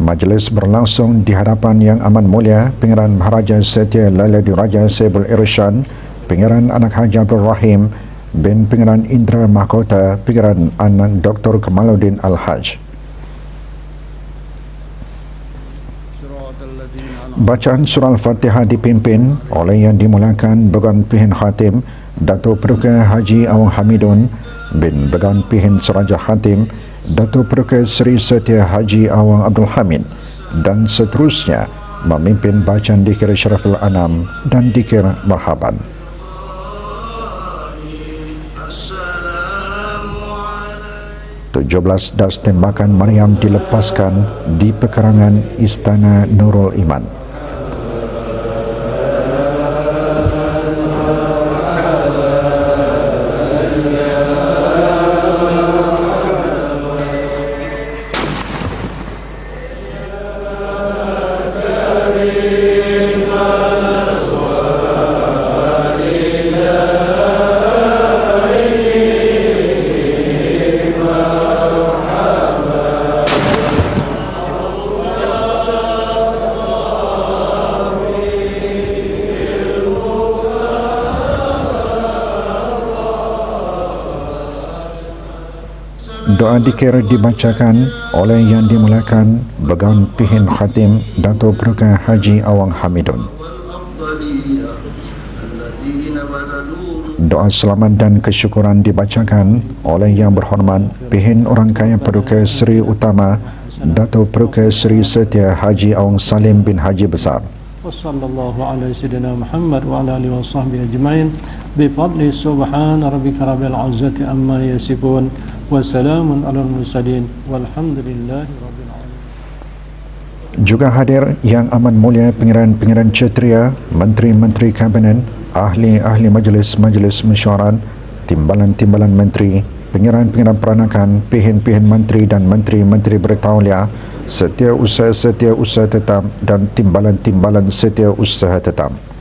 Majlis berlangsung di hadapan Yang Aman Mulia Pengiran Maharaja Setia Laila Diraja Sebul Irshan, Pengiran Anak Haji Abdul Rahim bin Pengiran Indra Mahkota, Pengiran Anak Dr. Kemaluddin Al-Haj. Bacaan surah Al-Fatihah dipimpin oleh yang dimulakan Began Pihin Khatim Dato' Peruka Haji Awang Hamidun bin Began Pihin Seraja Khatim Dato' Peruka Seri Setia Haji Awang Abdul Hamid dan seterusnya memimpin bacaan dikir Syaraful Anam dan dikir Marhaban. 17 das tembakan Maryam dilepaskan di pekarangan Istana Nurul Iman. Amen. Doa dikir dibacakan oleh yang dimulakan Began Pihin Khatim Dato' Peruka Haji Awang Hamidun. Doa selamat dan kesyukuran dibacakan oleh yang berhormat Pihin Orang Kaya Peruka Seri Utama Dato' Peruka Seri Setia Haji Awang Salim bin Haji Besar. وصلى الله على سيدنا محمد وعلى اله وصحبه اجمعين بفضل سبحان ربك رب العزه عما يصفون wassalamun ala mursalin walhamdulillahi rabbil alamin. Juga hadir yang amat mulia pengiran-pengiran cetria, menteri-menteri kabinet ahli-ahli majlis-majlis mesyuarat timbalan-timbalan menteri pengiran-pengiran peranakan pihin-pihin menteri dan menteri-menteri bertaulia setia usaha setia usaha tetap dan timbalan-timbalan setia usaha tetap.